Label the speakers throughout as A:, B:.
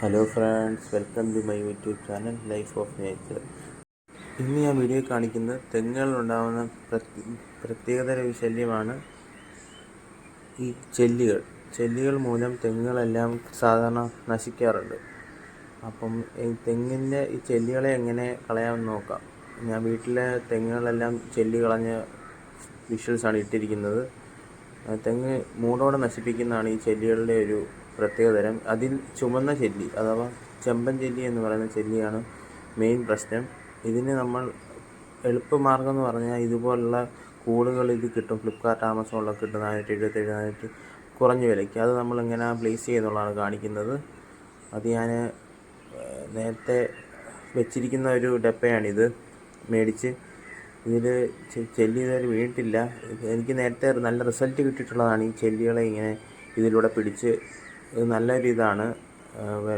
A: Hello friends welcome to my YouTube channel life of nature ഇന്ന് ഞാൻ video കാണിക്കുന്ന തെങ്ങുകളിലുണ്ടാകുന്ന പ്രത്യേകതര ശല്യമാണ് ഈ ചെല്ലികൾ. ചെല്ലികൾ മൂലം തെങ്ങുകളെല്ലാം സാധാരണ നശിക്കാറുണ്ട്. അപ്പം ഈ തെങ്ങിന്റെ ഈ ചെല്ലികളെ എങ്ങനെ കളയാമെന്ന് നോക്കാം. ഞാൻ വീട്ടിലെ തെങ്ങുകളെല്ലാം ചെല്ലി കളഞ്ഞ വിഷ്വൽസാണ് ഇട്ടിരിക്കുന്നത്. തെങ്ങ് മൂടോടെ നശിപ്പിക്കുന്നതാണ് ഈ ചെല്ലികളുടെ ഒരു പ്രത്യേകതരം. അതിൽ ചുമന്ന ചെല്ലി അഥവാ ചെമ്പൻ ചെല്ലി എന്ന് പറയുന്ന ചെല്ലിയാണ് മെയിൻ പ്രശ്നം. ഇതിന് നമ്മൾ എളുപ്പമാർഗം എന്ന് പറഞ്ഞാൽ ഇതുപോലുള്ള കൂളുകൾ ഇത് കിട്ടും. ഫ്ലിപ്കാർട്ട് ആമസോണിലൊക്കെ കിട്ടും നാനൂറ്റി എഴുപത്തി നാനൂറ്റി കുറഞ്ഞ വിലയ്ക്ക്. അത് നമ്മൾ എങ്ങനെ പ്ലേസ് ചെയ്യുന്നുള്ളതാണ് കാണിക്കുന്നത്. അത് ഞാൻ നേരത്തെ വെച്ചിരിക്കുന്ന ഒരു ഡപ്പയാണിത് മേടിച്ച്. ഇതിൽ ചെല്ലി ഇതുവരെ വീണിട്ടില്ല. എനിക്ക് നേരത്തെ നല്ല റിസൾട്ട് കിട്ടിയിട്ടുള്ളതാണ് ഈ ചെല്ലികളെ ഇങ്ങനെ ഇതിലൂടെ പിടിച്ച് ഇത് നല്ലൊരു ഇതാണ്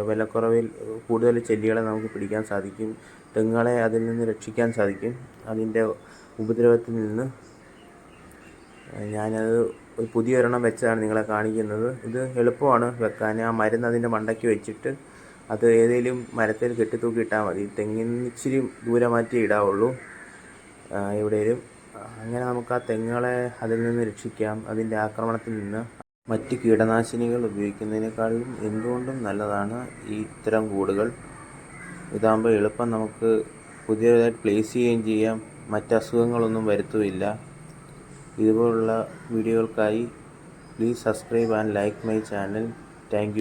A: വിലക്കുറവിൽ കൂടുതൽ ചെല്ലികളെ നമുക്ക് പിടിക്കാൻ സാധിക്കും. തെങ്ങുകളെ അതിൽ നിന്ന് രക്ഷിക്കാൻ സാധിക്കും. അതിന്റെ ഉപദ്രവത്തിൽ നിന്ന്. ഞാനത് ഒരു പുതിയൊരെണ്ണം വെച്ചാണ് നിങ്ങളെ കാണിക്കുന്നത്. ഇത് എളുപ്പമാണ് വെക്കാൻ. ആ മരുന്ന് അതിന്റെ മണ്ടയ്ക്ക് വെച്ചിട്ട് അത് ഏതെങ്കിലും മരത്തിൽ കെട്ടിത്തൂക്കി ഇട്ടാൽ മതി. തെങ്ങിന് ഇച്ചിരി ദൂരെ മാറ്റി ഇടാവുള്ളൂ. എവിടെയും അങ്ങനെ നമുക്ക് ആ തെങ്ങുകളെ അതിൽ നിന്ന് രക്ഷിക്കാം. അതിന്റെ ആക്രമണത്തിൽ നിന്ന്. മറ്റ് കീടനാശിനികൾ ഉപയോഗിക്കുന്നതിനേക്കാളും എന്തുകൊണ്ടും നല്ലതാണ് ഈ ഇത്തരം കൂടുകൾ. ഇതാകുമ്പോൾ എളുപ്പം നമുക്ക് പുതിയതായിട്ട് പ്ലേസ് ചെയ്യുകയും ചെയ്യാം. മറ്റ് അസുഖങ്ങളൊന്നും വരുത്തുമില്ല ഇതുപോലുള്ള വീഡിയോകൾക്കായി please subscribe and like my channel thank